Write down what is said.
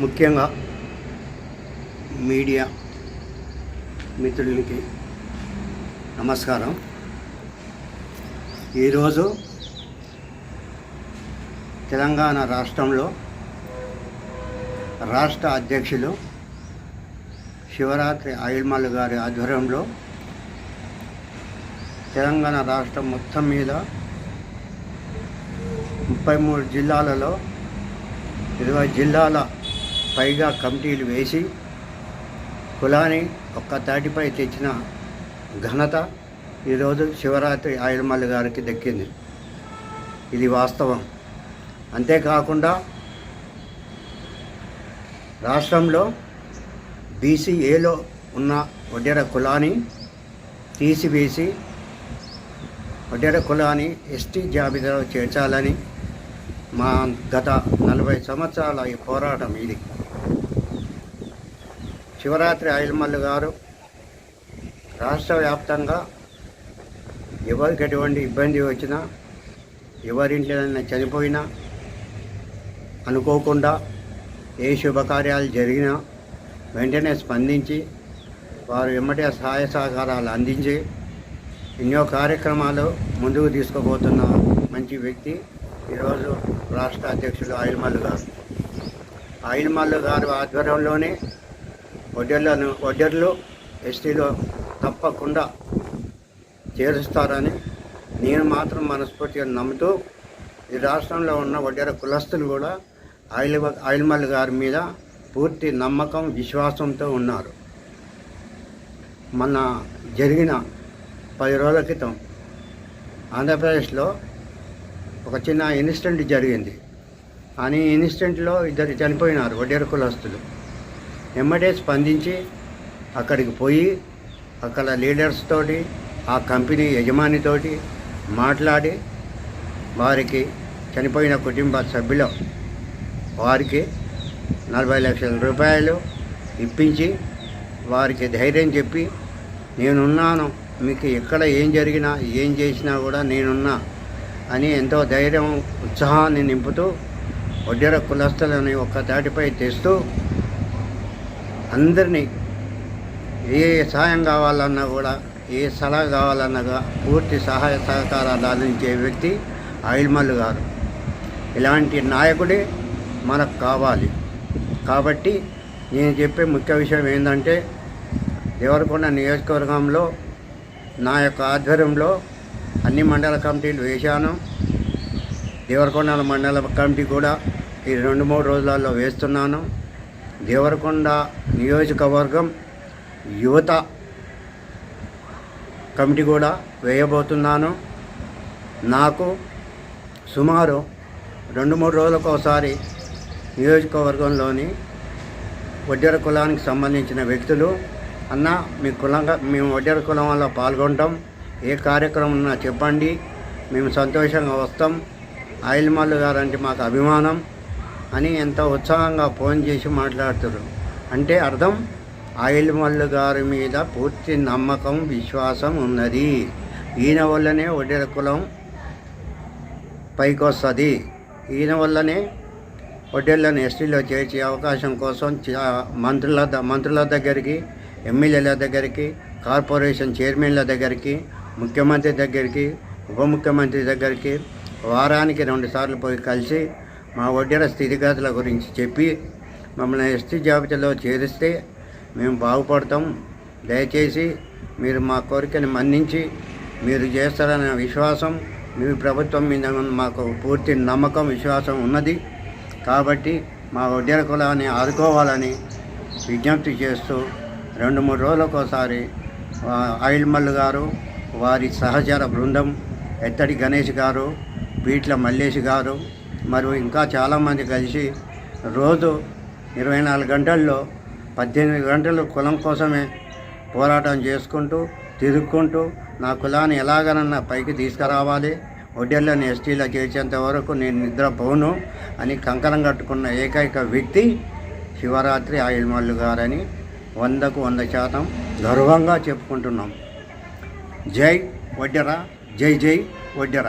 ముఖ్యంగా మీడియా మిత్రులకి నమస్కారం. ఈరోజు తెలంగాణ రాష్ట్రంలో రాష్ట్ర అధ్యక్షులు శివరాత్రి ఆయిల్మల్ గారి ఆధ్వర్యంలో తెలంగాణ రాష్ట్రం మొత్తం మీద ముప్పై మూడు జిల్లాలలో ఇరవై జిల్లాల పైగా కమిటీలు వేసి కులాన్ని ఒక్క తాటిపై తెచ్చిన ఘనత ఈరోజు శివరాత్రి ఆయుర్మల్లి గారికి దక్కింది. ఇది వాస్తవం. అంతేకాకుండా రాష్ట్రంలో బీసీఏలో ఉన్న వడ్డెర కులాన్ని తీసివేసి వడ్డెర కులాన్ని ఎస్టీ జాబితాలో చేర్చాలని మా గత నలభై సంవత్సరాల ఈ పోరాటం ఇది. శివరాత్రి ఆయిల్మల్లు గారు రాష్ట్ర వ్యాప్తంగా ఎవరికి ఎటువంటి ఇబ్బంది వచ్చినా ఎవరింట్లోనైనా చనిపోయినా అనుకోకుండా ఏ శుభకార్యాలు జరిగినా వెంటనే స్పందించి వారు ఎమ్మటే సహాయ సహకారాలు అందించి ఎన్నో కార్యక్రమాలు ముందుకు తీసుకుపోతున్న మంచి వ్యక్తి ఈరోజు రాష్ట్ర అధ్యక్షుడు ఆయిల్మల్లు గారు. ఆయిల్మల్లు గారు ఆధ్వర్యంలోనే వడ్డర్లను వడ్డర్లు ఎస్టీలో తప్పకుండా చేరుస్తారని నేను మాత్రం మనస్ఫూర్తిగా నమ్ముతూ ఈ రాష్ట్రంలో ఉన్న వడ్డెర కులస్తులు కూడా ఆయిల్ ఆయిల్మల్ గారి మీద పూర్తి నమ్మకం విశ్వాసంతో ఉన్నారు. మన జరిగిన పది రోజుల క్రితం ఆంధ్రప్రదేశ్లో ఒక చిన్న ఇన్సిడెంట్ జరిగింది. అని ఇన్సిడెంట్లో ఇద్దరు చనిపోయినారు వడ్డేరు కులస్తులు. వెంబడే స్పందించి అక్కడికి పోయి అక్కడ లీడర్స్ తోటి ఆ కంపెనీ యజమానితోటి మాట్లాడి వారికి చనిపోయిన కుటుంబ సభ్యులు వారికి నలభై లక్షల రూపాయలు ఇప్పించి వారికి ధైర్యం చెప్పి నేనున్నాను మీకు ఎక్కడ ఏం జరిగినా ఏం చేసినా కూడా నేనున్నా అని ఎంతో ధైర్యం ఉత్సాహాన్ని నింపుతూ వడ్డెర కులస్తులని ఒక్క తాటిపై తెస్తూ అందరినీ ఏ సహాయం కావాలన్నా కూడా ఏ సలహా కావాలన్నా పూర్తి సహాయ సహకారాలు అందించే వ్యక్తి ఆయిల్మల్లు గారు. ఇలాంటి నాయకుడే మనకు కావాలి. కాబట్టి నేను చెప్పే ముఖ్య విషయం ఏంటంటే దేవరకొండ నియోజకవర్గంలో నా యొక్క ఆధ్వర్యంలో అన్ని మండల కమిటీలు వేశాను. దేవరకొండ మండల కమిటీ కూడా ఈ రెండు మూడు రోజులలో వేస్తున్నాను. దేవరకొండ నియోజకవర్గం యువత కమిటీ కూడా వేయబోతున్నాను. నాకు సుమారు రెండు మూడు రోజులకు ఒకసారి నియోజకవర్గంలోని వడ్డెర కులానికి సంబంధించిన వ్యక్తులు అన్న మీ కులంగా మేము వడ్డెర కులం వల్ల పాల్గొంటాం. ఏ కార్యక్రమం ఉన్నా చెప్పండి. మేము సంతోషంగా వస్తాం. ఆయిల్ మల్లు గారంటే మాకు అభిమానం. అని ఎంతో ఉత్సాహంగా ఫోన్ చేసి మాట్లాడుతారు. అంటే అర్థం? ఆయిల్ మల్లు గారి మీద పూర్తి నమ్మకం విశ్వాసం ఉన్నది. ఈయన వల్లనే వడ్డెర కులం పైకొస్తుంది. ఈయన వల్లనే ఒడ్డెళ్ళను ఎస్టీలో చేర్చే అవకాశం కోసం మంత్రుల మంత్రుల దగ్గరికి ఎమ్మెల్యేల దగ్గరికి కార్పొరేషన్ చైర్మన్ల దగ్గరికి ముఖ్యమంత్రి దగ్గరికి ఉప ముఖ్యమంత్రి దగ్గరికి వారానికి రెండు సార్లు పోయి కలిసి మా వడ్డీల స్థితిగతుల గురించి చెప్పి మమ్మల్ని ఎస్టీ జాబితాలో చేరిస్తే మేము బాగుపడతాం. దయచేసి మీరు మా కోరికను మన్నించి మీరు చేస్తారనే విశ్వాసం మీ ప్రభుత్వం మీద మాకు పూర్తి నమ్మకం విశ్వాసం ఉన్నది. కాబట్టి మా వడ్డీల కులాన్ని ఆదుకోవాలని విజ్ఞప్తి చేస్తూ రెండు మూడు రోజులకోసారి ఒకసారి ఆయిల్ మల్లు గారు వారి సహచర బృందం ఎత్తడి గణేష్ గారు పీట్ల మల్లేష్ గారు మరియు ఇంకా చాలామంది కలిసి రోజు ఇరవై నాలుగు గంటల్లో పద్దెనిమిది గంటలు కులం కోసమే పోరాటం చేసుకుంటూ తిరుక్కుంటూ నా కులాన్ని ఎలాగనన్నా పైకి తీసుకురావాలి. ఒడ్డెళ్ళని ఎస్టీలో చేసేంత వరకు నేను నిద్రపోను అని కంకణం కట్టుకున్న ఏకైక వ్యక్తి శివరాత్రి ఆయిల్మల్లు గారని వందకు వంద శాతం గర్వంగా చెప్పుకుంటున్నాం. జై వడ్డెర జై జై వడ్డెర.